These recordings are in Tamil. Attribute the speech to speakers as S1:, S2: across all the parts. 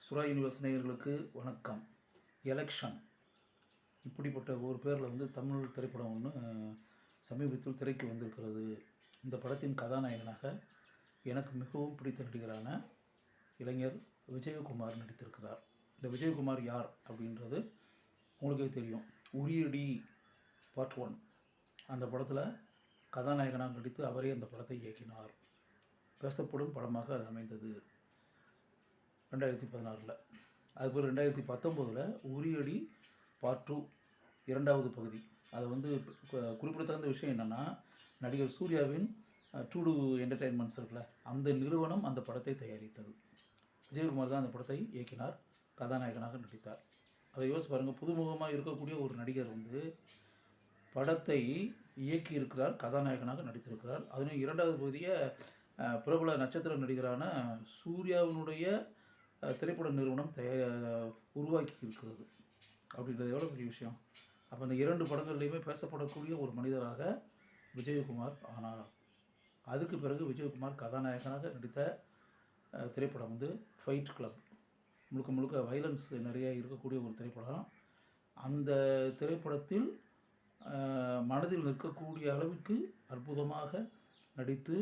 S1: சுரா யூனிவர்ஸ் நேயர்களுக்கு வணக்கம். எலெக்ஷன். இப்படிப்பட்ட ஒரு பேரில் வந்து தமிழ் திரைப்படம் ஒன்று சமீபத்தில் திரைக்கு வந்திருக்கிறது. இந்த படத்தின் கதாநாயகனாக எனக்கு மிகவும் பிடித்த நடிகரான இளைஞர் விஜயகுமார் நடித்திருக்கிறார். இந்த விஜயகுமார் யார் அப்படின்றது உங்களுக்கே தெரியும். உரியடி பார்ட் ஒன். அந்த படத்தில் கதாநாயகனாக நடித்து அவரே அந்த படத்தை இயக்கினார். பேசப்படும் படமாக அது அமைந்தது. ரெண்டாயிரத்தி பதினாறில். அதுபோல் ரெண்டாயிரத்தி பத்தொம்போதில் உரியடி பார்ட் டூ இரண்டாவது பகுதி. அது வந்து குறிப்பிடத்தகுந்த விஷயம் என்னென்னா நடிகர் சூர்யாவின் டூடு என்டர்டெயின்மெண்ட்ஸ் இருக்குல்ல அந்த நிறுவனம் அந்த படத்தை தயாரித்தது. விஜயகுமார் தான் அந்த படத்தை இயக்கினார் கதாநாயகனாக நடித்தார். அதை யோசிச்சு பாருங்கள் புதுமுகமாக இருக்கக்கூடிய ஒரு நடிகர் வந்து படத்தை இயக்கி இருக்கிறார் கதாநாயகனாக நடித்திருக்கிறார். அதுவும் இரண்டாவது பகுதியை பிரபல நட்சத்திர நடிகரான சூர்யாவினுடைய திரைப்பட நிறுவனம் தய உருவாக்கி இருக்கிறது அப்படின்றது எவ்வளோ பெரிய விஷயம்? அப்போ அந்த இரண்டு படங்கள்லையுமே பேசப்படக்கூடிய ஒரு மனிதராக விஜயகுமார் ஆனார். அதுக்கு பிறகு விஜயகுமார் கதாநாயகனாக நடித்த திரைப்படம் வந்து ஃபைட் கிளப் முழுக்க முழுக்க வைலன்ஸ் நிறைய இருக்கக்கூடிய ஒரு திரைப்படம். அந்த திரைப்படத்தில் மனதில் நிற்கக்கூடிய அளவிற்கு அற்புதமாக நடித்து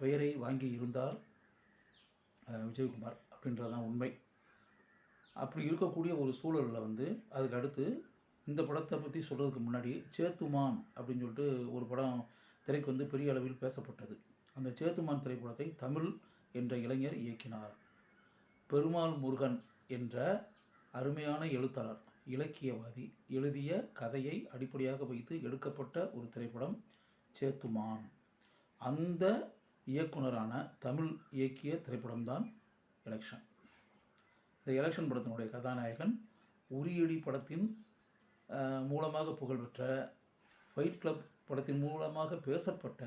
S1: பெயரை வாங்கி இருந்தார் விஜயகுமார். அப்படின்றதான் உண்மை. அப்படி இருக்கக்கூடிய ஒரு சூழலில் வந்து அதுக்கு அடுத்து இந்த படத்தை பற்றி சொல்கிறதுக்கு முன்னாடி சேத்துமான் அப்படின்னு சொல்லிட்டு ஒரு படம் திரைக்கு வந்து பெரிய அளவில் பேசப்பட்டது. அந்த சேத்துமான் திரைப்படத்தை தமிழ் என்ற இளைஞர் இயக்கினார். பெருமாள் முருகன் என்ற அருமையான எழுத்தாளர் இலக்கியவாதி எழுதிய கதையை அடிப்படையாக வைத்து எடுக்கப்பட்ட ஒரு திரைப்படம் சேத்துமான். அந்த இயக்குனரான தமிழ் இயக்கிய திரைப்படம்தான் எலெக்ஷன் இந்த எலெக்ஷன் படத்தினுடைய கதாநாயகன் உரியடி படத்தின் மூலமாக புகழ்பெற்ற ஃபைட் கிளப் படத்தின் மூலமாக பேசப்பட்ட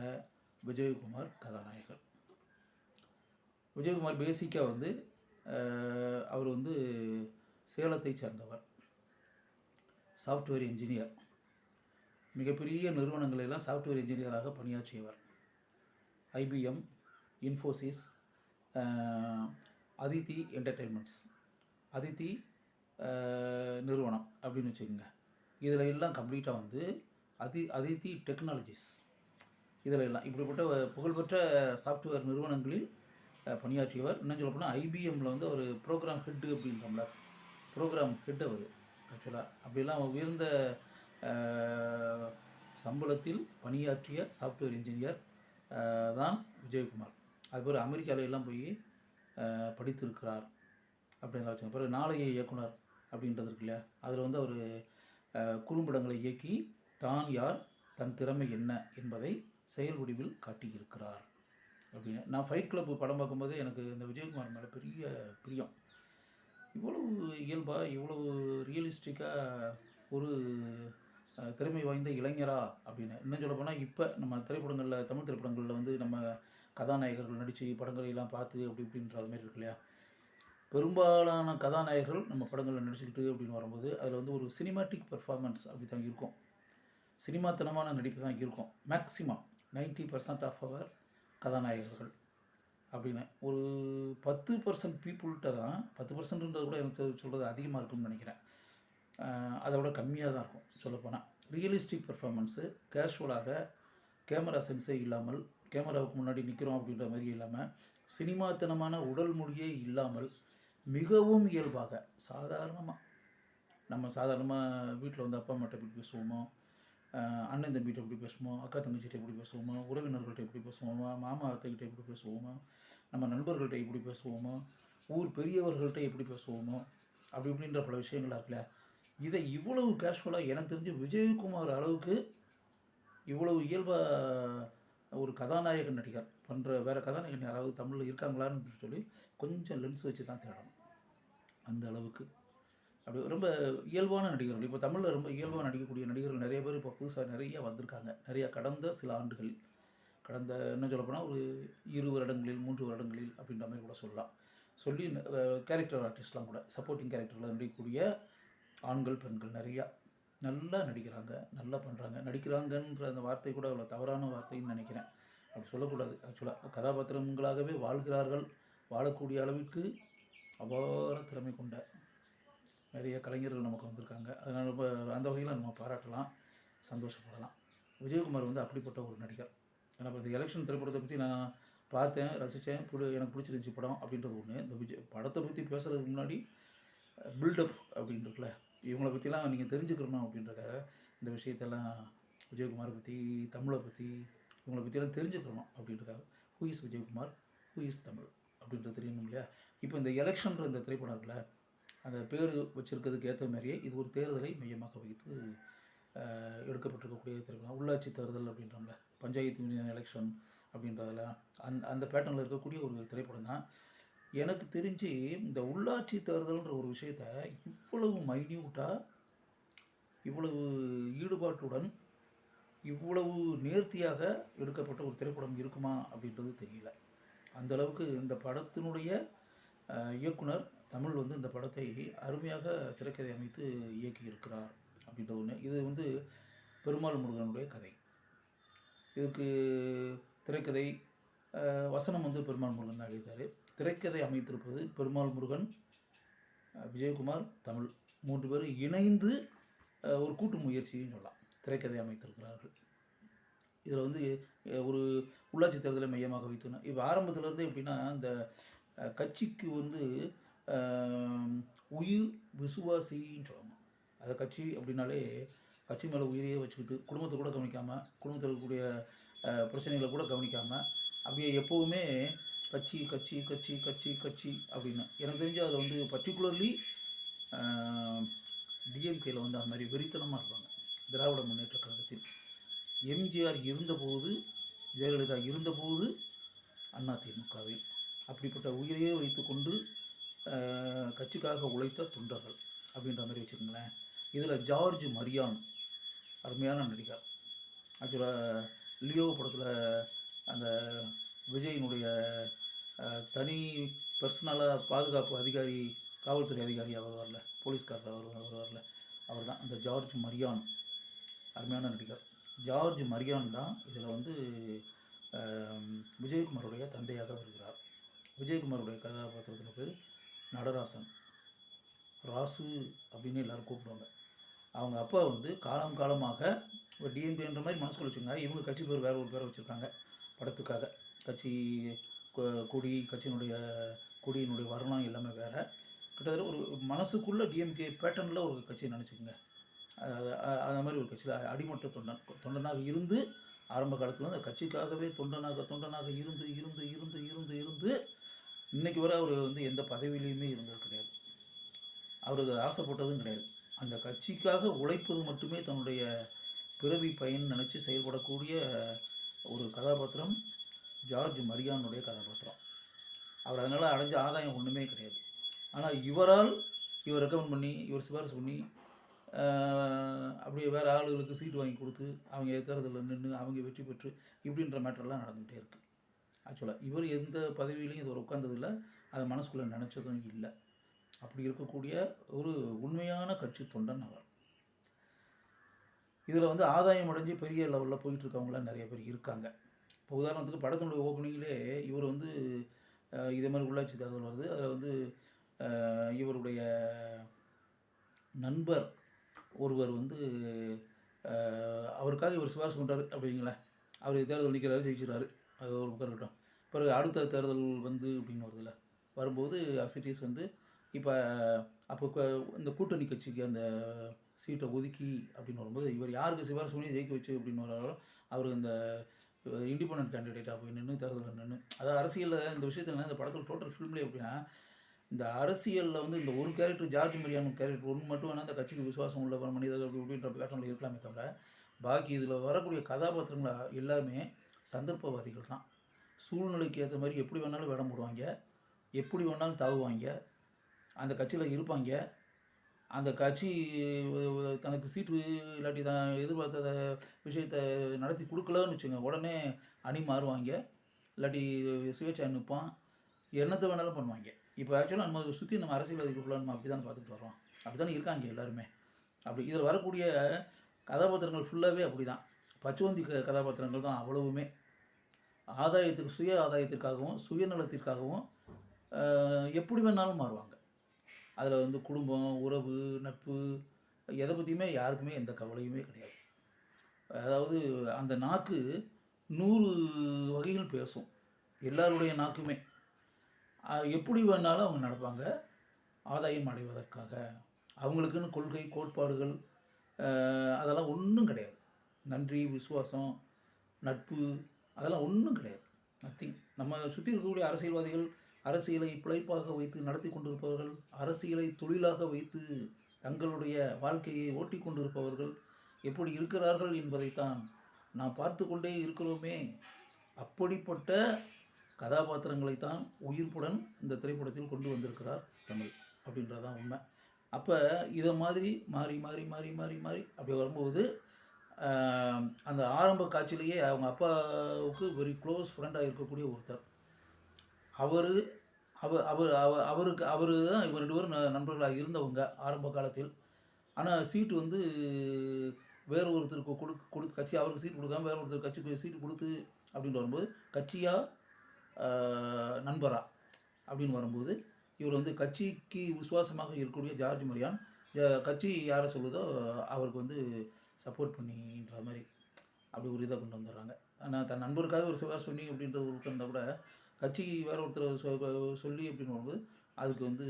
S1: விஜயகுமார் கதாநாயகன். விஜயகுமார் பேசிக்காக வந்து அவர் வந்து சேலத்தை சேர்ந்தவர். சாஃப்ட்வேர் இன்ஜினியர் மிகப்பெரிய நிறுவனங்களெல்லாம் சாஃப்ட்வேர் இன்ஜினியராக பணியாற்றியவர். IBM Infosys Aditi entertainments Aditi நிறுவனம் அப்படின்னு வச்சுக்கோங்க. இதில் எல்லாம் கம்ப்ளீட்டாக வந்து அதி அதித்தி டெக்னாலஜிஸ் இதில் எல்லாம் இப்படிப்பட்ட புகழ்பெற்ற சாஃப்ட்வேர் நிறுவனங்களில் பணியாற்றியவர் இன்னும் சொல்ல போனால் ஐபிஎம்மில் வந்து அவர் ப்ரோக்ராம் ஹெட்டு அப்படின்றோம்ல. ப்ரோக்ராம் ஹெட் அவர் ஆக்சுவலாக அப்படிலாம் உயர்ந்த சம்பளத்தில் பணியாற்றிய சாஃப்ட்வேர் இன்ஜினியர் தான் விஜயகுமார். அதுபோல் அமெரிக்கால எல்லாம் போய் படித்திருக்கிறார். அப்படின்னு வச்சுங்க பிறகு நாளைய இயக்குனர் அப்படின்றது இருக்கு இல்லையா? அதில் வந்து அவர் குறும்படங்களை இயக்கி தான் யார் தன் திறமை என்ன என்பதை செயல் வடிவில் காட்டியிருக்கிறார். அப்படின்னு. நான் ஃபைட் கிளப் படம் பார்க்கும்போது எனக்கு இந்த விஜயகுமார் மேலே பெரிய பிரியம். இவ்வளவு இயல்பாக இவ்வளவு ரியலிஸ்டிக்காக ஒரு திறமை வாய்ந்த இளைஞரா அப்படின்னு. இன்னும் சொல்ல போனால் இப்போ நம்ம திரைப்படங்களில் தமிழ் திரைப்படங்களில் வந்து நம்ம கதாநாயகர்கள் நடித்து படங்களை எல்லாம் பார்த்து அப்படி இப்படின்றது மாதிரி இருக்கு இல்லையா? பெரும்பாலான கதாநாயகர்கள் நம்ம படங்களில் நடிச்சுக்கிட்டு அப்படின்னு வரும்போது அதில் வந்து ஒரு சினிமாட்டிக் பெர்ஃபார்மன்ஸ் அப்படி தான் இருக்கும். சினிமாத்தனமான நடிப்பு தான் இருக்கும். மேக்ஸிமம் 90% பர்சன்ட் ஆஃப் அவர் கதாநாயகர்கள் அப்படின்னு. ஒரு பத்து பர்சன்ட் பீப்புள்கிட்ட தான் பத்து பர்சன்ட்ன்றது கூட எனக்கு சொல்கிறது அதிகமாக இருக்கும்னு நினைக்கிறேன். அதை விட கம்மியாக தான் இருக்கும் சொல்லப்போனால் ரியலிஸ்டிக் பெர்ஃபார்மன்ஸு கேஷுவலாக கேமரா சென்ஸே இல்லாமல் கேமராவுக்கு முன்னாடி நிற்கிறோம் அப்படின்ற மாதிரி இல்லாமல் சினிமாத்தனமான உடல் மொழியே இல்லாமல் மிகவும் இயல்பாக சாதாரணமாக நம்ம சாதாரணமாக வீட்டில் வந்து அப்பா அம்மாட்ட எப்படி பேசுவோமோ அண்ணன் தம்பிகிட்ட எப்படி பேசுவோமோ அக்கா தங்கச்சிகிட்ட எப்படி பேசுவோமோ உறவினர்கள்ட்ட எப்படி பேசுவோமோ மாமா அத்தைகிட்ட எப்படி பேசுவோமோ நம்ம நண்பர்கள்ட்ட எப்படி பேசுவோமோ ஊர் பெரியவர்கள்ட்ட எப்படி பேசுவோமோ அப்படி இப்படின்ற பல விஷயங்கள் இருக்குல்ல இதை இவ்வளவு கேஷுவலாக எனக்கு தெரிஞ்சு விஜயகுமார் அளவுக்கு இவ்வளவு இயல்பாக ஒரு கதாநாயகன் நடிகர் பண்ணுற வேறு கதாநாயகன் யாராவது தமிழில் இருக்காங்களான்னு சொல்லி கொஞ்சம் லென்ஸ் வச்சு தான் தேடணும். அந்த அளவுக்கு. அப்படி ரொம்ப இயல்பான நடிகர்கள். இப்போ தமிழில் ரொம்ப இயல்பாக நடிக்கக்கூடிய நடிகர்கள் நிறைய பேர் இப்போ புதுசாக நிறைய வந்திருக்காங்க. நிறையா கடந்த சில ஆண்டுகள். கடந்த என்ன சொல்லப்போனால் ஒரு இரு வருடங்களில் மூன்று வருடங்களில் அப்படின்ற மாதிரி கூட சொல்லலாம். சொல்லி கேரக்டர் ஆர்டிஸ்ட்லாம் கூட சப்போர்ட்டிங் கேரக்டரில் நடிக்கக்கூடிய ஆண்கள் பெண்கள் நிறையா நல்லா நடிக்கிறாங்க நல்லா பண்ணுறாங்க நடிக்கிறாங்கன்ற அந்த வார்த்தை கூட அவ்வளோ தவறான வார்த்தைன்னு நினைக்கிறேன். அப்படி சொல்லக்கூடாது ஆக்சுவலாக கதாபாத்திரங்களாகவே வாழ்கிறார்கள் வாழக்கூடிய அளவிற்கு அபார திறமை கொண்ட நிறைய கலைஞர்கள் நமக்கு வந்திருக்காங்க. அதனால் ரொம்ப அந்த வகையில் நம்ம பாராட்டலாம் சந்தோஷப்படலாம். விஜயகுமார் வந்து அப்படிப்பட்ட ஒரு நடிகர். ஏன்னா இப்போ இந்த எலெக்ஷன் திரைப்படத்தை பற்றி நான் பார்த்தேன் ரசித்தேன் பிடி எனக்கு பிடிச்சிருந்துச்சி படம் அப்படின்றது ஒன்று இந்த விஜய் படத்தை பற்றி பேசுகிறதுக்கு முன்னாடி பில்டப் அப்படின்றதுல இவங்களை பற்றிலாம் நீங்கள் தெரிஞ்சுக்கணும் அப்படின்றக்காக இந்த விஷயத்தெல்லாம் விஜயகுமாரை பற்றி தமிழை பற்றி இவங்களை பற்றிலாம் தெரிஞ்சுக்கணும் அப்படின்றக்காக who is Vijayakumar who is Tamil அப்படின்றது தெரியணும் இல்லையா? இப்போ இந்த எலெக்ஷன்ற இந்த திரைப்படம் இருக்குல்ல அந்த பேர் வச்சிருக்கிறதுக்கு ஏற்ற மாதிரியே இது ஒரு தேர்தலை மையமாக வைத்து எடுக்கப்பட்டிருக்கக்கூடிய திரைப்படம். உள்ளாட்சி தேர்தல் அப்படின்றோம்ல பஞ்சாயத்து யூனியன் எலெக்ஷன் அப்படின்றதெல்லாம் அந்த அந்த பேட்டர்னில் இருக்கக்கூடிய ஒரு திரைப்படம் தான் எனக்கு தெரிஞ்சு இந்த உள்ளாட்சி தேர்தல்ன்ற ஒரு விஷயத்த இவ்வளவு மைன்யூட்டாக இவ்வளவு ஈடுபாட்டுடன் இவ்வளவு நேர்த்தியாக எடுக்கப்பட்ட ஒரு திரைப்படம் இருக்குமா அப்படின்றது தெரியல. அந்த அளவுக்கு இந்த படத்தினுடைய இயக்குனர் தமிழ் வந்து இந்த படத்தை அருமையாக திரைக்கதை அமைத்து இயக்கியிருக்கிறார் அப்படின்ற ஒன்று இது வந்து பெருமாள் முருகனுடைய கதை. இதுக்கு திரைக்கதை வசனம் வந்து பெருமாள் முருகன் தான் எழுதியிருக்காரு. திரைக்கதை அமைத்திருப்பது பெருமாள் முருகன் விஜயகுமார் தமிழ். மூன்று பேரும் இணைந்து ஒரு கூட்டு முயற்சின்னு சொல்லலாம். திரைக்கதை அமைத்திருக்கிறார்கள். இதில் வந்து ஒரு உள்ளாட்சி தேர்தலை மையமாக வைத்துனா இப்போ ஆரம்பத்துலேருந்தே எப்படின்னா இந்த கட்சிக்கு வந்து உயிர் விசுவாசின்னு சொல்லணும். அந்த கட்சி அப்படின்னாலே கட்சி மேலே உயிரையே வச்சுக்கிட்டு குடும்பத்தை கூட கவனிக்காமல் குடும்பத்தில் இருக்கக்கூடிய பிரச்சனைகளை கூட கவனிக்காமல் அப்படியே எப்போவுமே கட்சி கட்சி கட்சி கட்சி கட்சி அப்படின்னு. எனக்கு தெரிஞ்சு அதை வந்து பர்டிகுலர்லி டிஎம்கேயில் வந்து அந்த மாதிரி வெறித்தனமாக இருப்பாங்க. திராவிட முன்னேற்ற கழகத்தில். எம்ஜிஆர் இருந்தபோது ஜெயலலிதா இருந்தபோது அதிமுகவில் அப்படிப்பட்ட உயிரையே வைத்துக்கொண்டு கட்சிக்காக உழைத்த தொண்டர்கள். அப்படின்ற மாதிரி வச்சுக்கோங்களேன். இதில் ஜார்ஜ் மரியான் அருமையான நடிகர். ஆக்சுவலாக லியோ படத்தில் அந்த விஜயினுடைய தனி பர்சனலாக பாதுகாப்பு அதிகாரி காவல்துறை அதிகாரி அவர் வரல போலீஸ்காரர் அவர் அவர் வரல. அவர் தான் அந்த ஜார்ஜ் மரியான் அருமையான நடிகர். ஜார்ஜ் மரியான் தான் இதில் வந்து விஜயகுமாருடைய தந்தையாக வருகிறார். விஜயகுமாருடைய கதாபாத்திரத்தின் பேர் நடராசன். ராசு அப்படின்னு எல்லாரும் கூப்பிடுவாங்க. அவங்க அப்பா வந்து காலம் காலமாக ஒரு டிஎம்பின்ற மாதிரி மனசுக்குள்ள வச்சுங்க இவங்க கட்சி பேர் வேறு ஒரு பேரை வச்சுருக்காங்க படத்துக்காக. கட்சி கொடி கட்சியினுடைய கொடியினுடைய வர்ணம் எல்லாமே வேறு. கிட்டத்தட்ட ஒரு மனசுக்குள்ளே டிஎம்கே பேட்டர்னில் ஒரு கட்சியை நினச்சிக்கோங்க. அந்த மாதிரி ஒரு கட்சியில் அடிமட்ட தொண்டன் தொண்டனாக இருந்து ஆரம்ப காலத்தில் அந்த கட்சிக்காகவே தொண்டனாக தொண்டனாக இருந்து இருந்து இருந்து இருந்து இருந்து இன்னைக்கு வரை அவர் வந்து எந்த பதவியிலையுமே இருந்தது கிடையாது. அவருக்கு ஆசைப்பட்டதும் கிடையாது. அந்த கட்சிக்காக உழைப்பது மட்டுமே தன்னுடைய பிறவி பயன் நினச்சி செயல்படக்கூடிய ஒரு கதாபாத்திரம் ஜார்ஜ் மரியானுடைய கதாபாத்திரம். அவர் அதனால் அடைஞ்ச ஆதாயம் ஒன்றுமே கிடையாது. ஆனால் இவரால் இவர் ரெக்கமெண்ட் பண்ணி இவர் சிபாரிசு பண்ணி அப்படியே வேறு ஆளுகளுக்கு சீட்டு வாங்கி கொடுத்து அவங்க தேர்தலில் நின்று அவங்க வெற்றி பெற்று இப்படின்ற மேட்டர்லாம் நடந்துகிட்டே இருக்குது ஆக்சுவலாக இவர் எந்த பதவியிலையும் இதுவரை உட்காந்ததில்லை அதை மனசுக்குள்ளே நினச்சதும் இல்லை. அப்படி இருக்கக்கூடிய ஒரு உண்மையான கட்சி தொண்டன் அவர். இதில் வந்து ஆதாயம் அடைஞ்சு பெரிய லெவலில் போயிட்டு இருக்கவங்களாம் நிறைய பேர் இருக்காங்க. இப்போ உதாரணத்துக்கு படத்தினுடைய ஓப்பனிங்லே இவர் வந்து இதே மாதிரி உள்ளாட்சி தேர்தல் வருது. அதில் வந்து இவருடைய நண்பர் ஒருவர் வந்து அவருக்காக இவர் சிபாரிசு பண்ணுறாரு அப்படிங்களேன் அவர் தேர்தல் நிற்கிறாரு ஜெயிச்சிடறாரு. அது ஒரு பக்கம் இருக்கட்டும். பிறகு அடுத்த தேர்தல் வந்து அப்படின்னு வருதுல்ல. வரும்போது அசிட்டிஸ் வந்து இப்போ அப்போ இந்த கூட்டணி கட்சிக்கு அந்த சீட்டை ஒதுக்கி அப்படின்னு வரும்போது இவர் யாருக்கு சிபாரிசு பண்ணி ஜெயிக்க வச்சு அப்படின்னு வர்றாரோ அவர் இந்த இண்டிபெண்ட் கேண்டிடேட்டாக போய் நின்று தேர்தலில் நின்று அதாவது அரசியலில் இந்த விஷயத்தில் இந்த படத்தில் டோட்டல் ஃபிலிம்லேயே எப்படின்னா இந்த அரசியலில் வந்து இந்த ஒரு கேரக்டர் ஜார்ஜ் மரியான் கேரக்டர் ஒன்று மட்டும் வேணால் அந்த கட்சிக்கு விசுவாசம் உள்ள மனிதர்கள் அப்படி அப்படின்ற பேட்டர்னில் இருக்கலாமே தவிர பாக்கி இதில் வரக்கூடிய கதாபாத்திரங்கள் எல்லாமே சந்தர்ப்பவாதிகள் தான். சூழ்நிலைக்கு ஏற்ற மாதிரி எப்படி வேணாலும் வேடம் போடுவாங்க எப்படி வேணாலும் தாவுவாங்க அந்த கட்சியில் இருப்பாங்க அந்த கட்சி தனக்கு சீட்டு இல்லாட்டி தான் எதிர்பார்த்த விஷயத்தை நடத்தி கொடுக்கலன்னு வச்சுங்க உடனே அணி மாறுவாங்க. இல்லாட்டி சுயேட்சை நிற்பான் என்னத்தை வேணாலும் பண்ணுவாங்க. இப்போ ஆக்சுவலாக நம்ம சுற்றி நம்ம அரசியல்வாதிகளுக்குள்ள நம்ம அப்படி தான் பார்த்துட்டு வரோம் அப்படி தானே இருக்காங்க எல்லாருமே. அப்படி இதில் வரக்கூடிய கதாபாத்திரங்கள் ஃபுல்லாகவே அப்படி தான் பச்சுவந்தி க கதாபாத்திரங்கள் தான் அவ்வளவுமே. ஆதாயத்துக்கு சுய ஆதாயத்திற்காகவும் சுயநலத்திற்காகவும் எப்படி வேணாலும் மாறுவாங்க. அதில் வந்து குடும்பம் உறவு நட்பு எதை பற்றியுமே யாருக்குமே எந்த கவலையுமே கிடையாது. அதாவது அந்த நாக்கு நூறு வகைகள் பேசும். எல்லாருடைய நாக்குமே. எப்படி வேணாலும் அவங்க நடப்பாங்க. ஆதாயம் அடைவதற்காக. அவங்களுக்குன்னு கொள்கை கோட்பாடுகள் அதெல்லாம் ஒன்றும் கிடையாது. நன்றி விசுவாசம் நட்பு அதெல்லாம் ஒன்றும் கிடையாது. நத்திங் நம்ம சுற்றி இருக்கக்கூடிய அரசியல்வாதிகள் அரசியலை பிழைப்பாக வைத்து நடத்தி கொண்டிருப்பவர்கள் அரசியலை தொழிலாக வைத்து தங்களுடைய வாழ்க்கையை ஓட்டி கொண்டிருப்பவர்கள் எப்படி இருக்கிறார்கள் என்பதைத்தான் நாம் பார்த்து கொண்டே இருக்கிறோமே. அப்படிப்பட்ட கதாபாத்திரங்களைத்தான் உயிர்ப்புடன் இந்த திரைப்படத்தில் கொண்டு வந்திருக்கிறார் தமிழ் அப்படின்றதான் உண்மை. அப்போ இதை மாதிரி மாறி மாறி மாறி மாறி மாறி அப்படி வரும்போது அந்த ஆரம்ப காட்சியிலேயே அவங்க அப்பாவுக்கு வெரி க்ளோஸ் ஃப்ரெண்டாக இருக்கக்கூடிய ஒருத்தர். அவர் அவர் அவர் அவருக்கு அவர் தான் இவர் ரெண்டு பேரும் நண்பர்களாக இருந்தவங்க ஆரம்ப காலத்தில். ஆனால் சீட்டு வந்து வேறு ஒருத்தருக்கு கொடு கொடுத்து கட்சி அவருக்கு சீட் கொடுக்காம வேற ஒருத்தர் கட்சிக்கு சீட்டு கொடுத்து அப்படின்னு வரும்போது கட்சியாக நண்பரா அப்படின்னு வரும்போது இவர் வந்து கட்சிக்கு விசுவாசமாக இருக்கக்கூடிய ஜார்ஜ் மரியான் கட்சி யாரை சொல்லுதோ அவருக்கு வந்து சப்போர்ட் பண்ணின்ற மாதிரி அப்படி ஒரு இதை கொண்டு வந்துடுறாங்க. ஆனால் தன் நண்பருக்காக ஒரு சிவார் சொன்னி அப்படின்ற ஒரு இருந்தால் கூட கட்சி வேற ஒருத்தர் சொ- சொல்லி அப்படின்னு போது அதுக்கு வந்து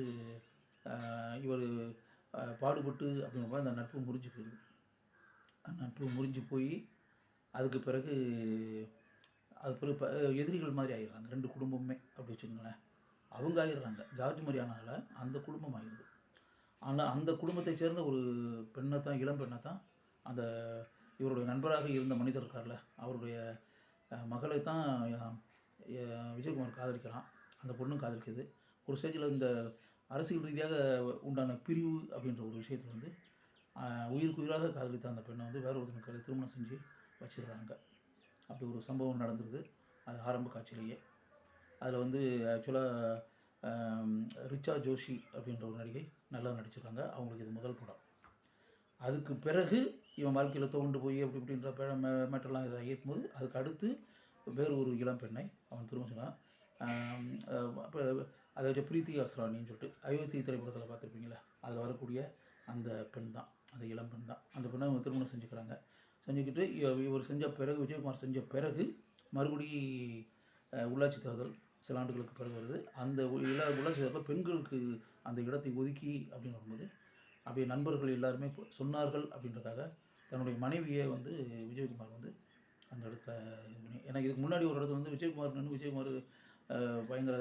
S1: இவர் பாடுபட்டு அப்படிங்கும்போது அந்த நட்பு முறிஞ்சு போயிடுது. அந்த நட்பு முறிஞ்சு போய் அதுக்கு பிறகு அது பிறகு எதிரிகள் மாதிரி ஆகிடுறாங்க ரெண்டு குடும்பமுமே அப்படி வச்சுக்கோங்களேன். அவங்க ஆயிடுறாங்க. ஜார்ஜ் மரியானால அந்த குடும்பம் ஆயிடுது. ஆனால் அந்த குடும்பத்தை சேர்ந்த ஒரு பெண்ணை தான் இளம் பெண்ணை தான் அந்த இவருடைய நண்பராக இருந்த மனிதர் இருக்கார்ல அவருடைய மகளை தான் விஜயகுமார் காதலிக்கிறான். அந்த பொண்ணும் காதலிக்குது. ஒரு ஸ்டேஜில் இந்த அரசியல் ரீதியாக உண்டான பிரிவு அப்படின்ற ஒரு விஷயத்தில் வந்து உயிருக்கு உயிராக காதலித்த அந்த பெண்ணை வந்து வேற ஒருத்தனுக்கு திருமணம் செஞ்சு வச்சிடுறாங்க. அப்படி ஒரு சம்பவம் நடந்துருது அது ஆரம்ப காட்சியிலேயே. அதில் வந்து ஆக்சுவலாக ரிச்சா ஜோஷி அப்படின்ற ஒரு நடிகை நல்லா நடிச்சிருக்காங்க. அவங்களுக்கு இது முதல் படம். அதுக்கு பிறகு இவன் வாழ்க்கையில் தோண்டு போய் அப்படி இப்படின்ற பே மே- மேட்டர்லாம் இதாக இருக்கும்போது அதுக்கு அடுத்து வேறு ஒரு இளம் பெண்ணை அவன் திரும்ப சொன்னான். அப்போ அதை வச்ச பிரீத்தி அஸ்ராணின்னு சொல்லிட்டு அயோத்தி திரைப்படத்தில் பார்த்துருப்பீங்களா அதில் வரக்கூடிய அந்த பெண் தான் அந்த இளம் பெண் தான். அந்த பெண்ணை அவங்க திருமணம் செஞ்சுக்கிறாங்க. செஞ்சுக்கிட்டு இவர் செஞ்ச பிறகு விஜயகுமார் செஞ்ச பிறகு மறுபடி உள்ளாட்சி தேர்தல் சில ஆண்டுகளுக்கு பிறகு வருது. அந்த எல்லா உள்ளாட்சி தேர்தலில் பெண்களுக்கு அந்த இடத்தை ஒதுக்கி அப்படின்னு வரும்போது அப்படியே நண்பர்கள் எல்லாருமே சொன்னார்கள் அப்படின்றதுக்காக தன்னுடைய மனைவியை வந்து விஜயகுமார் வந்து அந்த இடத்துல இது பண்ணி. இதுக்கு முன்னாடி ஒரு இடத்துல வந்து விஜயகுமார் நின்று விஜயகுமார் பயங்கர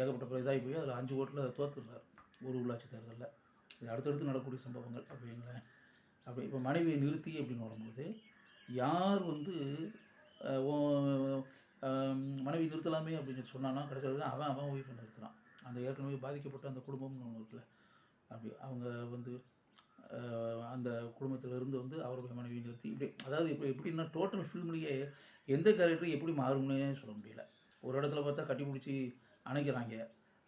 S1: ஏகப்பட்ட இதாகி போய் அதில் அஞ்சு ஓட்டில் தோற்றுடுறார் ஒரு உள்ளாட்சி தேர்தலில். இது அடுத்தடுத்து நடக்கக்கூடிய சம்பவங்கள் அப்படிங்களேன். அப்படி இப்போ மனைவியை நிறுத்தி அப்படின்னு வரும்போது யார் வந்து மனைவி நிறுத்தலாமே அப்படின்னு சொன்னான்னா கடைசியில் தான் அவன் அவன் ஒய்ஃபை நிறுத்துறான் அந்த ஏற்கனவே பாதிக்கப்பட்ட அந்த குடும்பம்னு ஒன்று இருக்குல்ல. அப்படி அவங்க வந்து அந்த குடும்பத்திலிருந்து வந்து அவருடைய மனைவி நிறுத்தி இப்படி அதாவது இப்போ எப்படின்னா டோட்டல் ஃபில்ம்லேயே எந்த கேரக்டரும் எப்படி மாறும்னே சொல்ல முடியல. ஒரு இடத்துல பார்த்தா கட்டி பிடிச்சி அணைக்கிறாங்க.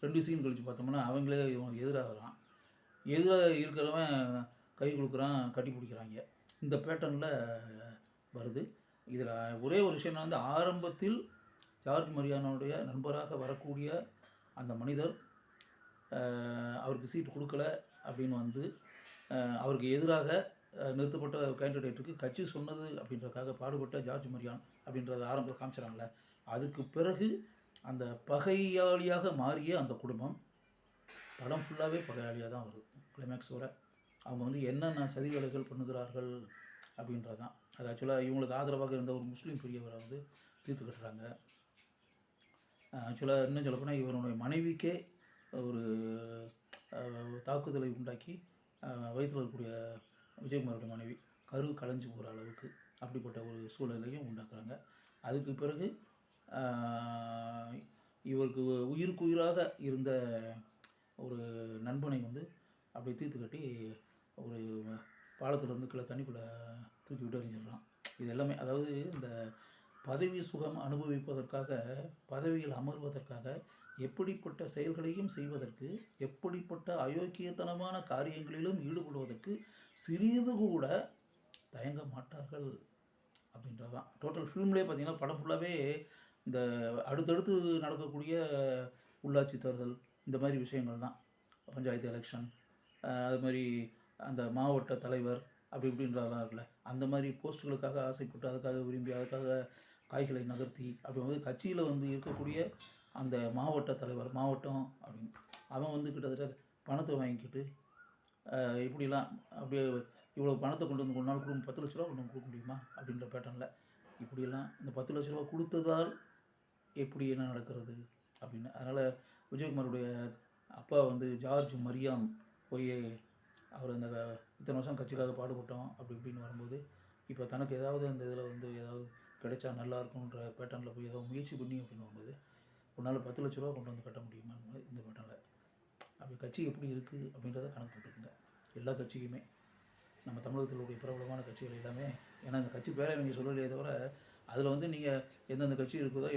S1: ரெண்டு சீன் கழித்து பார்த்தோம்னா அவங்களே இவங்க எதிராகிறான். எதிராக இருக்கிறவன் கை கொடுக்குறான் கட்டி பிடிக்கிறாங்க. இந்த பேட்டர்னில் வருது. இதில் ஒரே ஒரு விஷயம் வந்து ஆரம்பத்தில் ஜார்ஜ் மரியானாவுடைய நண்பராக வரக்கூடிய அந்த மனிதர் அவருக்கு சீட்டு கொடுக்கல அப்படின்னு வந்து அவருக்கு எதிராக நிறுத்தப்பட்ட கேண்டிடேட்டுக்கு கட்சி சொன்னது அப்படின்றதுக்காக பாடுபட்ட ஜார்ஜ் மரியான் அப்படின்றத ஆரம்பத்தில் காமிச்சிடறாங்களே அதுக்கு பிறகு அந்த பகையாளியாக மாறிய அந்த குடும்பம் படம் ஃபுல்லாகவே பகையாளியாக தான் வருது. கிளைமேக்ஸோட அவங்க வந்து என்னென்ன சதி வேலைகள் பண்ணுகிறார்கள் அப்படின்றது தான். அது ஆக்சுவலாக இவங்களுக்கு ஆதரவாக இருந்த ஒரு முஸ்லீம் பெரியவரை வந்து தீர்த்து கட்டுறாங்க. ஆக்சுவலாக இன்னும் சொல்லப்போனால் இவருடைய மனைவிக்கே ஒரு தாக்குதலை உண்டாக்கி வயிற்றில் இருக்கக்கூடிய விஜயகுமாரோட மனைவி கரு கலைஞ்சு போகிற அளவுக்கு அப்படிப்பட்ட ஒரு சூழ்நிலையும் உண்டாக்குறாங்க. அதுக்கு பிறகு இவருக்கு உயிருக்கு உயிராக இருந்த ஒரு நண்பனை வந்து அப்படியே தீர்த்து கட்டி ஒரு பாலத்துல இருந்து கீழே தண்ணிக்குள்ளே தூக்கி விட்டு அறிஞ்சிடுறான் இது எல்லாமே அதாவது இந்த பதவி சுகம் அனுபவிப்பதற்காக பதவியில் அமர்வதற்காக எப்படிப்பட்ட செயல்களையும் செய்வதற்கு எப்படிப்பட்ட அயோக்கியத்தனமான காரியங்களிலும் ஈடுபடுவதற்கு சிறிது கூட தயங்க மாட்டார்கள் அப்படின்றதான். டோட்டல் ஃபிலிம்லேயே பார்த்தீங்கன்னா படம் ஃபுல்லாகவே இந்த அடுத்தடுத்து நடக்கக்கூடிய உள்ளாட்சி தேர்தல் இந்த மாதிரி விஷயங்கள் தான். பஞ்சாயத்து எலெக்ஷன் அது மாதிரி அந்த மாவட்ட தலைவர் அப்படி இப்படின்றதெல்லாம் இருக்குல்ல. அந்த மாதிரி போஸ்ட்டுகளுக்காக ஆசைப்பட்டு அதுக்காக விரும்பி அதுக்காக காய்களை நகர்த்தி அப்படி வந்து கட்சியில் வந்து இருக்கக்கூடிய அந்த மாவட்ட தலைவர் மாவட்டம் அப்படின்னு அவன் வந்து கிட்டத்தட்ட பணத்தை வாங்கிக்கிட்டு இப்படிலாம் அப்படியே இவ்வளோ பணத்தை கொண்டு வந்து ஒரு நாள் கொடுக்க பத்து லட்ச ரூபா கொண்டு கொடுக்க முடியுமா அப்படின்ற பேட்டர்னில் இப்படியெல்லாம் இந்த பத்து லட்ச ரூபா கொடுத்ததால் எப்படி என்ன நடக்கிறது அப்படின்னு. அதனால் விஜயகுமாருடைய அப்பா வந்து ஜார்ஜ் மரியாம் போய் அவர் அந்த இத்தனை வருஷம் கட்சிக்காக பாடுபட்டோம் அப்படி இப்படின்னு வரும்போது இப்போ தனக்கு ஏதாவது அந்த இதில் வந்து ஏதாவது கிடைச்சா நல்லா இருக்கும்ன்ற பேட்டர்னில் போய் ஏதோ முயற்சி பண்ணி அப்படின்னு வரும்போது உன்னால் பத்து லட்ச ரூபா கொண்டு வந்து கட்ட முடியுமா இந்த பேட்டர்னில் அப்படி கட்சி எப்படி இருக்குது அப்படின்றத கணக்கு போட்டுக்கோங்க. எல்லா கட்சிக்குமே நம்ம தமிழகத்தில் உடைய பிரபலமான கட்சிகள் எல்லாமே ஏன்னா அந்த கட்சி பேரை நீங்கள் சொல்லலையே தவிர அதில் வந்து நீங்கள் எந்தெந்த கட்சி இருக்குதோ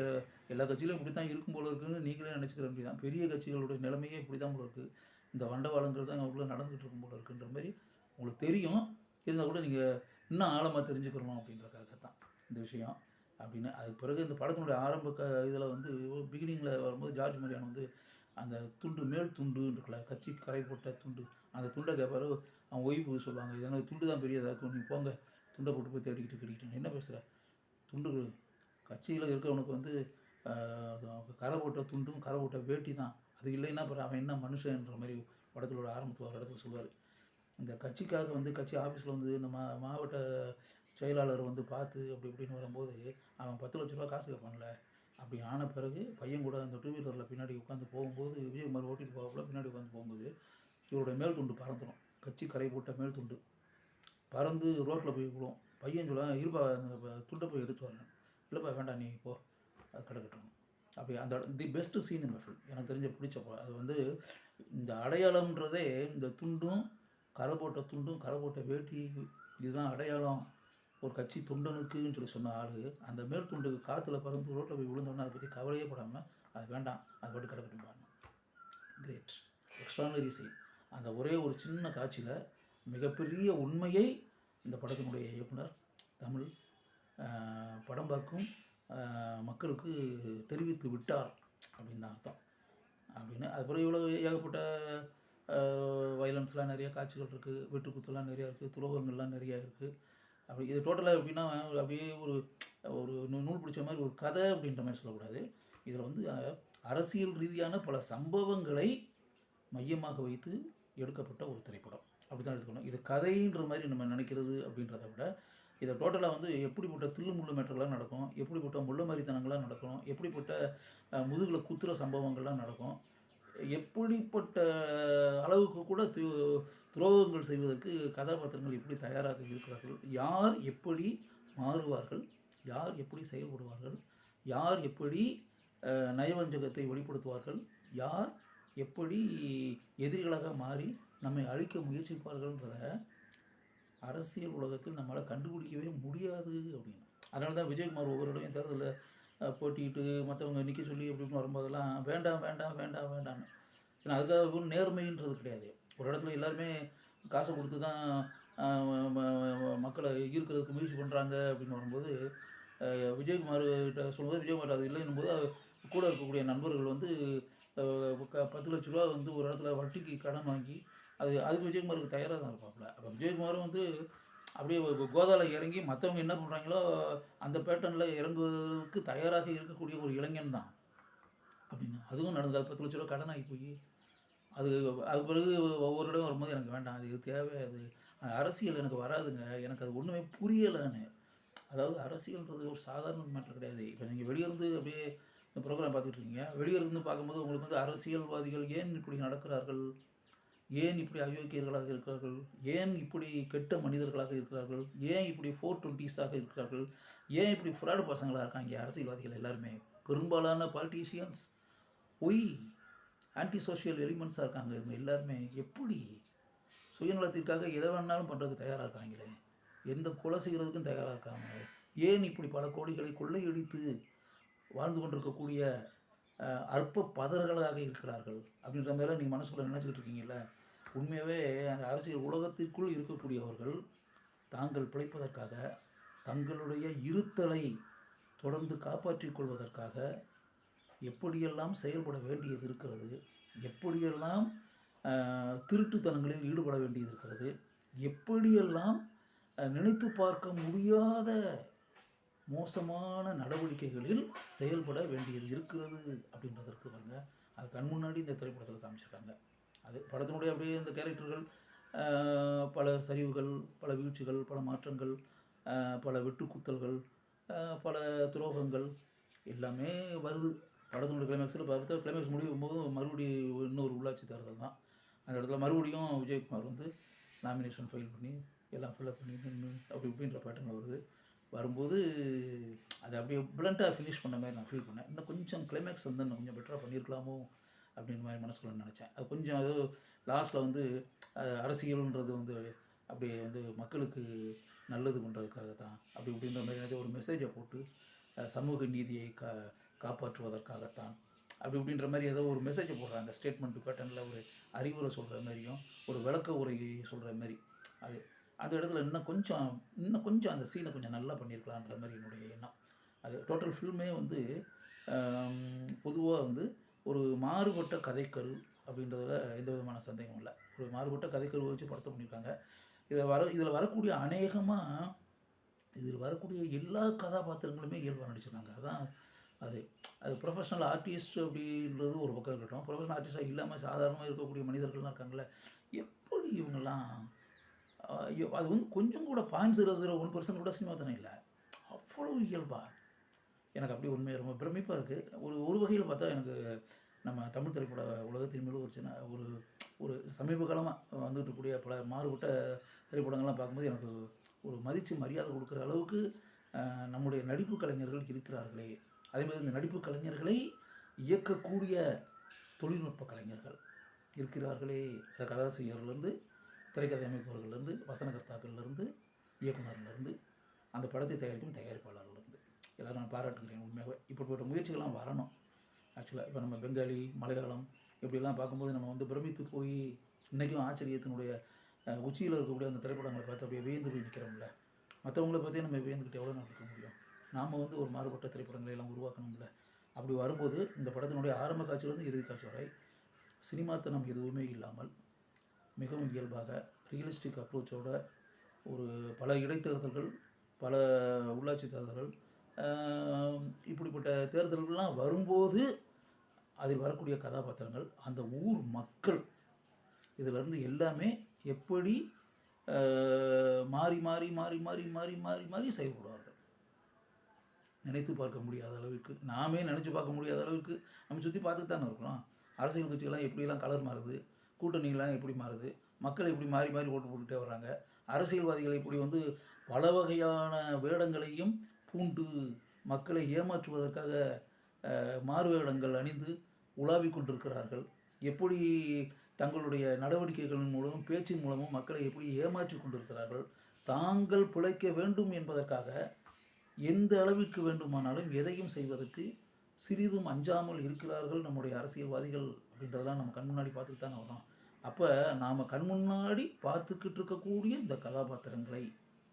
S1: எல்லா கட்சியிலும் இப்படி தான் இருக்கும் போல இருக்குன்னு நீங்களே நினச்சிக்கிற அப்படி தான் பெரிய கட்சிகளுடைய நிலைமையே இப்படி தான் போல இருக்குது இந்த வண்டவாளங்கள் தான் உள்ள நடந்துகிட்டு இருக்கும் போல இருக்குன்ற மாதிரி உங்களுக்கு தெரியும். இருந்தால் கூட நீங்கள் இன்னும் ஆழமாக தெரிஞ்சுக்கிறணும் அப்படின்றக்காக தான் இந்த விஷயம் அப்படின்னு. அதுக்கு பிறகு இந்த படத்தினுடைய ஆரம்ப க இதில் வந்து பிகினிங்கில் வரும்போது ஜார்ஜ் மரியான் வந்து அந்த துண்டு மேல் துண்டு இருக்குல்ல கட்சி கரை போட்ட துண்டு அந்த துண்டை கேட்பாரு அவன் ஓய்வு சொல்லுவாங்க இது எனக்கு துண்டு தான் பெரியதா? துணி போங்க. துண்டை போட்டு போய் தேடிக்கிட்டு கேட்டுக்கிட்டேன் என்ன பேசுகிற துண்டு கட்சியில் இருக்கிறவனுக்கு வந்து கரை போட்ட துண்டும் கரை போட்ட வேட்டி தான். அது இல்லைன்னா அப்புறம் அவன் என்ன மனுஷன்ற மாதிரி படத்தோட ஆரம்பத்தில் ஒரு இடத்துல சொல்லுவார். இந்த கட்சிக்காக வந்து கட்சி ஆஃபீஸில் வந்து இந்த மா மாவட்ட செயலாளர் வந்து பார்த்து அப்படி இப்படின்னு வரும்போது அவன் பத்து லட்ச ரூபா காசு கேட்பான்ல அப்படி ஆன பிறகு பையன் கூட அந்த டூ வீலரில் பின்னாடி உட்காந்து போகும்போது விஜயகுமார் ஓட்டிட்டு போகக்குள்ள பின்னாடி உட்காந்து போகும்போது இவருடைய மேல் துண்டு பறந்துடும் கட்சி கரை போட்ட மேல் துண்டு. பறந்து ரோட்டில் போய் விழும். பையன் சொல்ல இருப்பா அந்த துண்டை போய் எடுத்து வரேன். இல்லைப்பா வேண்டாம் நீ போ. அது கிடக்கட்டும் அப்படி அந்த தி பெஸ்ட்டு சீன் இந்த ஃபில் எனக்கு தெரிஞ்ச பிடிச்ச அது வந்து இந்த அடையாளம்ன்றதே இந்த துண்டும் கரை போட்ட துண்டும் கரை போட்ட வேட்டி இதுதான் அடையாளம். ஒரு கட்சி துண்டனுக்குன்னு சொல்லி சொன்ன ஆள் அந்த மேற்துண்டு காற்றுல பறந்து ரோட்டில் போய் விழுந்தோன்னா அதை பற்றி கவலையே படாமல் அது வேண்டாம் அது பாட்டு கிடக்கட்டும் பாருங்க கிரேட் எக்ஸ்ட்ரானரி சீன் அந்த ஒரே ஒரு சின்ன காட்சியில் மிகப்பெரிய உண்மையை இந்த படத்தினுடைய இயக்குனர் தமிழ் படம் பார்க்கும் மக்களுக்கு தெரிவித்து விட்டார் அப்படின்னு தான் அர்த்தம். அப்படின்னு அதுக்கப்புறம் இவ்வளோ ஏகப்பட்ட வயலன்ஸ்லாம் நிறைய காட்சிகள் இருக்குது வெட்டுக்குத்துலாம் நிறையா இருக்குது துரோகங்கள்லாம் நிறையா இருக்குது அப்படி இது டோட்டலாக எப்படின்னா அப்படியே ஒரு ஒரு நூல் பிடிச்ச மாதிரி ஒரு கதை அப்படின்ற மாதிரி சொல்லக்கூடாது. இதில் வந்து அரசியல் ரீதியான பல சம்பவங்களை மையமாக வைத்து எடுக்கப்பட்ட ஒரு திரைப்படம். அப்படி தான் எடுத்துக்கணும். இது கதைன்ற மாதிரி நம்ம நினைக்கிறது அப்படின்றத விட இதை டோட்டலாக வந்து எப்படிப்பட்ட தில்லு முள்ளு மேட்டர்கள்லாம் நடக்கும் எப்படிப்பட்ட முள்ள மாதிரித்தனங்களாக நடக்கும் எப்படிப்பட்ட முதுகில் குத்துற சம்பவங்கள்லாம் நடக்கும் எப்படிப்பட்ட அளவுக்கு கூட து- துரோகங்கள் செய்வதற்கு கதாபாத்திரங்கள் எப்படி தயாராக இருக்கிறார்கள்? யார் எப்படி மாறுவார்கள்? யார் எப்படி செயல்படுவார்கள்? யார் எப்படி நயவஞ்சகத்தை வெளிப்படுத்துவார்கள்? யார் எப்படி எதிரிகளாக மாறி நம்மை அழிக்க முயற்சிப்பார்கள்ன்றத அரசியல் உலகத்தில் நம்மளால் கண்டுபிடிக்கவே முடியாது அப்படின்னு. அதனால தான் விஜயகுமார் ஒவ்வொரு இடையும் தேர்தலில் போட்டிக்கிட்டு மற்றவங்க நிற்க சொல்லி அப்படின்னு வரும்போதெல்லாம் வேண்டாம் வேண்டாம் வேண்டாம் வேண்டாம்னு. ஏன்னா அதுக்காக ஒன்றும் நேர்மைன்றது கிடையாது. ஒரு இடத்துல எல்லாருமே காசை கொடுத்து தான் மக்களை ஈர்க்கிறதுக்கு முயற்சி பண்ணுறாங்க அப்படின்னு வரும்போது அஹ், விஜயகுமார் கிட்ட சொல்லும்போது விஜயகுமார் அது இல்லைன்னும் போது கூட இருக்கக்கூடிய நண்பர்கள் வந்து பத்து லட்ச ரூபா வந்து ஒரு இடத்துல வட்டிக்கு கடன் வாங்கி அது அதுக்கு விஜயகுமாருக்கு தயாராக தான் இருப்பாப்புல. அப்போ விஜயகுமாரும் வந்து அப்படியே கோதாவில் இறங்கி மற்றவங்க என்ன பண்ணுறாங்களோ அந்த பேட்டர்னில் இறங்குவதற்கு தயாராக இருக்கக்கூடிய ஒரு இளைஞன் தான். அப்படின்னு. அதுவும் நடந்தது. அது பத்து லட்ச ரூபா கடன் ஆகி போய் அது அது பிறகு ஒவ்வொரு இடம் வரும்போது எனக்கு வேண்டாம் அது தேவை அது அது அரசியல் எனக்கு வராதுங்க. எனக்கு அது ஒன்றுமே புரியலைன்னு. அதாவது அரசியல்ன்றது ஒரு சாதாரண மேட்டர் கிடையாது. இப்போ நீங்கள் வெளியிருந்து அப்படியே இந்த ப்ரோக்ராம் பார்த்துட்டு இருக்கீங்க. வெளியிருந்து பார்க்கும்போது உங்களுக்கு வந்து அரசியல்வாதிகள் ஏன் இப்படி நடக்கிறார்கள்? ஏன் இப்படி அயோக்கியர்களாக இருக்கிறார்கள்? ஏன் இப்படி கெட்ட மனிதர்களாக இருக்கிறார்கள்? ஏன் இப்படி ஃபோர் டுவெண்ட்டிஸாக இருக்கிறார்கள்? ஏன் இப்படி ஃப்ராடு பசங்களாக இருக்காங்க அரசியல்வாதிகள் எல்லாருமே? பெரும்பாலான பாலிட்டிஷியன்ஸ் ஒய் ஆன்டி சோஷியல் எலிமெண்ட்ஸாக இருக்காங்க இவங்க எல்லாருமே. எப்படி? சுயநலத்திற்காக எதை வேணாலும் பண்ணுறதுக்கு தயாராக இருக்காங்களே? எந்த கொலை செய்கிறதுக்கும் தயாராக இருக்காங்க ஏன் இப்படி பல கோடிகளை கொள்ளையடித்து வாழ்ந்து கொண்டிருக்கக்கூடிய அற்ப பதர்களாக இருக்கிறார்கள்? அப்படின்ற மாதிரி நீங்கள் மனசுக்குள்ள நினச்சிக்கிட்டு இருக்கீங்களே உண்மையாகவே அந்த அரசியல் உலகத்திற்குள் இருக்கக்கூடியவர்கள் தாங்கள் பிழைப்பதற்காக தங்களுடைய இருத்தலை தொடர்ந்து காப்பாற்றிக் கொள்வதற்காக எப்படியெல்லாம் செயல்பட வேண்டியது இருக்கிறது எப்படியெல்லாம் திருட்டுத்தனங்களில் ஈடுபட வேண்டியது இருக்கிறது எப்படியெல்லாம் நினைத்து பார்க்க முடியாத மோசமான நடவடிக்கைகளில் செயல்பட வேண்டியது இருக்கிறது அப்படின்றதற்கு பாருங்க. அது கண் முன்னாடி இந்த திரைப்படத்தில் காமிச்சிருக்காங்க. அது படத்தினுடைய அப்படியே இந்த கேரக்டர்கள் பல சரிவுகள் பல வீழ்ச்சிகள் பல மாற்றங்கள் பல வெட்டுக்குத்தல்கள் பல துரோகங்கள் எல்லாமே வருது. படத்தினுடைய கிளைமேக்ஸில் பார்த்தா கிளைமேக்ஸ் முடியும் போது மறுபடியும் இன்னொரு உள்ளாட்சி தேர்தல் தான். அந்த இடத்துல மறுபடியும் விஜயகுமார் வந்து நாமினேஷன் ஃபைல் பண்ணி எல்லாம் ஃபில்அப் பண்ணி நின்று அப்படி இப்படின்ற பேட்டர்னில் வருது. வரும்போது அதை அப்படியே பிளண்ட்டாக ஃபினிஷ் பண்ண மாதிரி நான் ஃபீல் பண்ணேன். இன்னும் கொஞ்சம் கிளைமேக்ஸ் வந்து இன்னும் கொஞ்சம் பெட்டராக பண்ணியிருக்கலாமோ அப்படின்ற மாதிரி மனசுக்குள்ள நினச்சேன். அது கொஞ்சம் அது லாஸ்ட்டில் வந்து அரசியல்ன்றது வந்து அப்படியே வந்து மக்களுக்கு நல்லது பண்ணுறதுக்காக தான் அப்படி இப்படின்ற மாதிரி ஒரு மெசேஜை போட்டு சமூக நீதியை கா காப்பாற்றுவதற்காகத்தான் அப்படி இப்படின்ற மாதிரி ஏதோ ஒரு மெசேஜை போடுறாங்க. ஸ்டேட்மெண்ட் பேட்டர்னில் ஒரு அறிவுரை சொல்கிற மாதிரியும் ஒரு விளக்க உரையை சொல்கிற மாதிரி. அது அந்த இடத்துல இன்னும் கொஞ்சம் இன்னும் கொஞ்சம் அந்த சீனை கொஞ்சம் நல்லா பண்ணியிருக்கலான்ற மாதிரி என்னுடைய எண்ணம். அது டோட்டல் ஃபில்மே வந்து பொதுவாக வந்து ஒரு மாறுபட்ட கதைக்கரு அப்படின்றதுல எந்த விதமான சந்தேகமும் இல்லை. ஒரு மாறுபட்ட கதைக்கருவை வச்சு படத்தை பண்ணியிருக்காங்க. இதில் வர இதில் வரக்கூடிய அநேகமாக இதில் வரக்கூடிய எல்லா கதாபாத்திரங்களுமே இயல்பாக நடிச்சிருக்காங்க. அதான் அது. அது ப்ரொஃபஷனல் ஆர்டிஸ்ட் அப்படின்றது ஒரு பக்கம் இருக்கட்டும். ப்ரொஃபஷனல் ஆர்டிஸ்டாக இல்லாமல் சாதாரணமாக இருக்கக்கூடிய மனிதர்கள்லாம் இருக்காங்களே எப்படி இவங்கெல்லாம் ஐயோ அது வந்து கொஞ்சம் கூட point zero zero one percent கூட சினிமா தானே இல்லை. அவ்வளோ இயல்பாக எனக்கு அப்படியே உண்மையாக ரொம்ப பிரமிப்பாக இருக்குது ஒரு ஒரு வகையில் பார்த்தா எனக்கு நம்ம தமிழ் திரைப்பட உலகத்தின் மேலும் ஒரு சின்ன ஒரு ஒரு சமீப காலமாக வந்துட்டு பல மாறுபட்ட திரைப்படங்கள்லாம் பார்க்கும்போது எனக்கு ஒரு மதித்து மரியாதை கொடுக்குற அளவுக்கு நம்முடைய நடிப்பு கலைஞர்கள் இருக்கிறார்களே. அதே மாதிரி இந்த நடிப்பு கலைஞர்களை இயக்கக்கூடிய தொழில்நுட்ப கலைஞர்கள் இருக்கிறார்களே. கதாசிரியர்லேருந்து திரைக்கதை அமைப்பவர்கள்லேருந்து வசனகர்த்தாக்கள்லேருந்து இயக்குநர்லேருந்து அந்த படத்தை தயாரிக்கும் தயாரிப்பாளர்கள் எல்லோரும் நான் பாராட்டுகிறேன் உண்மையாக இப்படிப்பட்ட முயற்சிகள்லாம் வரணும். ஆக்சுவலாக இப்போ நம்ம பெங்காலி மலையாளம் இப்படிலாம் பார்க்கும்போது நம்ம வந்து பிரமித்து போய் இன்றைக்கும் ஆச்சரியத்தினுடைய உச்சியில் இருக்கக்கூடிய அந்த திரைப்படங்களை பார்த்து அப்படியே வியந்து போய் நிற்கிறோம்ல மற்றவங்கள பற்றி நம்ம வியந்துக்கிட்டு எவ்வளோ நாள் இருக்க முடியும்? நாம் வந்து ஒரு மாறுபட்ட திரைப்படங்களை எல்லாம் உருவாக்கணும்ல. அப்படி வரும்போது இந்த படத்தினுடைய ஆரம்ப காட்சியிலிருந்து இறுதி காட்சி வரை சினிமாத்தனம் எதுவுமே இல்லாமல் மிகவும் இயல்பாக ரியலிஸ்டிக் அப்ரோச்சோட ஒரு பல இடைத்தேர்தல்கள் பல உள்ளாட்சி தேர்தல்கள் இப்படிப்பட்ட தேர்தல்கள்லாம் வரும்போது அதில் வரக்கூடிய கதாபாத்திரங்கள் அந்த ஊர் மக்கள். இதிலிருந்து எல்லாமே எப்படி மாறி மாறி மாறி மாறி மாறி மாறி மாறி செயல்படுவார்கள். நினைத்து பார்க்க முடியாத அளவுக்கு நாமே நினச்சி பார்க்க முடியாத அளவுக்கு நம்ம சுற்றி பார்த்துட்டு தானே இருக்கலாம் அரசியல் கட்சிகள்லாம் எப்படிலாம் கலர் மாறுது கூட்டணிகள்லாம் எப்படி மாறுது மக்கள் எப்படி மாறி மாறி ஓட்டு போட்டுகிட்டே வர்றாங்க அரசியல்வாதிகள் இப்படி வந்து பல வகையான வேடங்களையும் பூண்டு மக்களை ஏமாற்றுவதற்காக மாறுவேடங்கள் அணிந்து உலாவிக் கொண்டிருக்கிறார்கள். எப்படி தங்களுடைய நடவடிக்கைகளின் மூலமும் பேச்சின் மூலமும் மக்களை எப்படி ஏமாற்றி கொண்டிருக்கிறார்கள் தாங்கள் பிழைக்க வேண்டும் என்பதற்காக எந்த அளவிற்கு வேண்டுமானாலும் எதையும் செய்வதற்கு சிறிதும் அஞ்சாமல் இருக்கிறார்கள் நம்முடைய அரசியல்வாதிகள் அப்படின்றதெல்லாம் நம்ம கண் முன்னாடி பார்த்துட்டு தானே வரோம் அப்போ நாம் கண் முன்னாடி பார்த்துக்கிட்டு இருக்கக்கூடிய இந்த கதாபாத்திரங்களை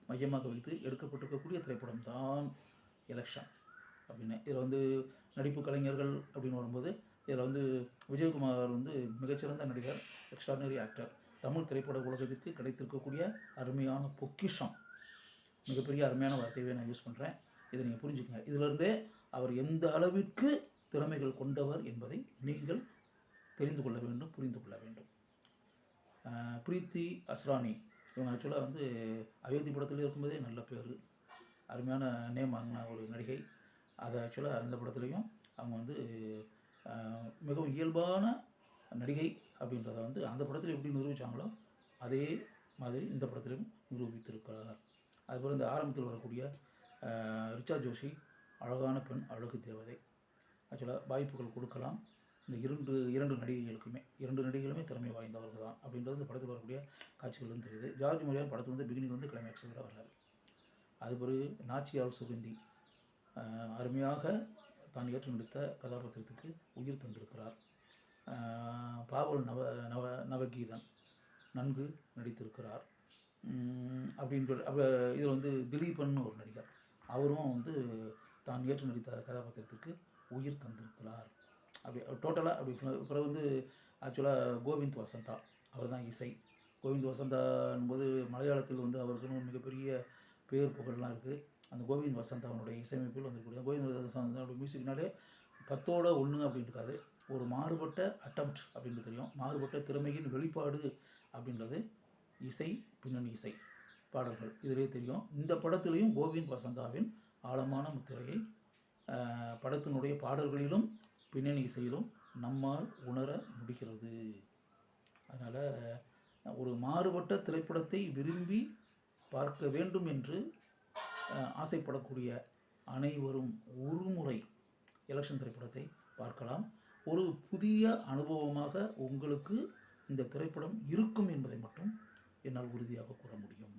S1: மையமாக வைத்து எடுக்கப்பட்டிருக்கக்கூடிய திரைப்படம் தான் எலெக்ஷன் அப்படின்னு. இதில் வந்து நடிப்பு கலைஞர்கள் அப்படின்னு வரும்போது இதில் வந்து விஜயகுமார் வந்து மிகச்சிறந்த நடிகர் எக்ஸ்ட்ராடினரி ஆக்டர் தமிழ் திரைப்பட உலகத்திற்கு கிடைத்திருக்கக்கூடிய அருமையான பொக்கிஷம். மிகப்பெரிய அருமையான வார்த்தையை நான் யூஸ் பண்ணுறேன் இதை நீங்கள் புரிஞ்சுக்கங்க. இதிலிருந்தே அவர் எந்த அளவிற்கு திறமைகள் கொண்டவர் என்பதை நீங்கள் தெரிந்து கொள்ள வேண்டும் புரிந்து கொள்ள வேண்டும். பிரீத்தி அஸ்ரானி இவங்க ஆக்சுவலாக வந்து அயோத்தி படத்தில் இருக்கும்போதே நல்ல பேர். அருமையான நேம் வாங்கின ஒரு நடிகை. அது ஆக்சுவலாக அந்த படத்துலையும் அவங்க வந்து மிகவும் இயல்பான நடிகை அப்படின்றத வந்து அந்த படத்தில் எப்படி நிரூபித்தாங்களோ அதே மாதிரி இந்த படத்திலும் நிரூபித்திருக்கிறார். அதுபோல் இந்த ஆரம்பத்தில் வரக்கூடிய ரிச்சா ஜோஷி அழகான பெண் அழகு தேவதை. ஆக்சுவலாக வாய்ப்புகள் கொடுக்கலாம். இந்த இரண்டு இரண்டு நடிகைகளுக்குமே இரண்டு நடிகைகளுமே திறமை வாய்ந்தவர்கள் தான் அப்படின்றது இந்த படத்தில் வரக்கூடிய காட்சிகள் வந்து தெரியுது. ஜார்ஜ் மொழியால் படத்தில் வந்து பிகினிங் வந்து கிளைமேக்ஸ் வர வர்றாரு அது பிறகு நாச்சியால் சுகந்தி அருமையாக தான் ஏற்று நடித்த கதாபாத்திரத்துக்கு உயிர் தந்திருக்கிறார். பாவல் நவ நவ நவகீதன் நன்கு நடித்திருக்கிறார். அப்படின்னு சொல்லி அப்போ இதில் வந்து திலீபன் ஒரு நடிகர் அவரும் வந்து தான் ஏற்று நடித்த கதாபாத்திரத்துக்கு உயிர் தந்திருக்கிறார். அப்படி டோட்டலாக அப்படி பிற- பிறகு வந்து ஆக்சுவலாக கோவிந்த் வசந்தா அவர் தான் இசை. கோவிந்த் வசந்தா என்பது மலையாளத்தில் வந்து அவருக்குன்னு மிகப்பெரிய பேர் புகழ்லாம் இருக்குது அந்த கோவிந்த் வசந்தாவனுடைய இசையமைப்பில் வந்திருக்கூடிய கோவிந்த் வசந்தாவோட மியூசிக்னாலே பத்தோட ஒன்று அப்படின்னு இருக்காது ஒரு மாறுபட்ட அட்டம்ப்ட் அப்படின்றது தெரியும். மாறுபட்ட திறமையின் வெளிப்பாடு அப்படின்றது இசை பின்னணி இசை பாடல்கள். இதிலே தெரியும். இந்த படத்துலேயும் கோவிந்த் வசந்தாவின் ஆழமான முத்திரையை படத்தினுடைய பாடல்களிலும் பின்னணி இசையிலும் நம்மால் உணர முடிகிறது. அதனால் ஒரு மாறுபட்ட திரைப்படத்தை விரும்பி பார்க்க வேண்டும் என்று ஆசைப்படக்கூடிய அனைவரும் ஒரு முறை எலெக்ஷன் திரைப்படத்தை பார்க்கலாம். ஒரு புதிய அனுபவமாக உங்களுக்கு இந்த திரைப்படம் இருக்கும் என்பதை மட்டும் என்னால் உறுதியாக கூற முடியும்.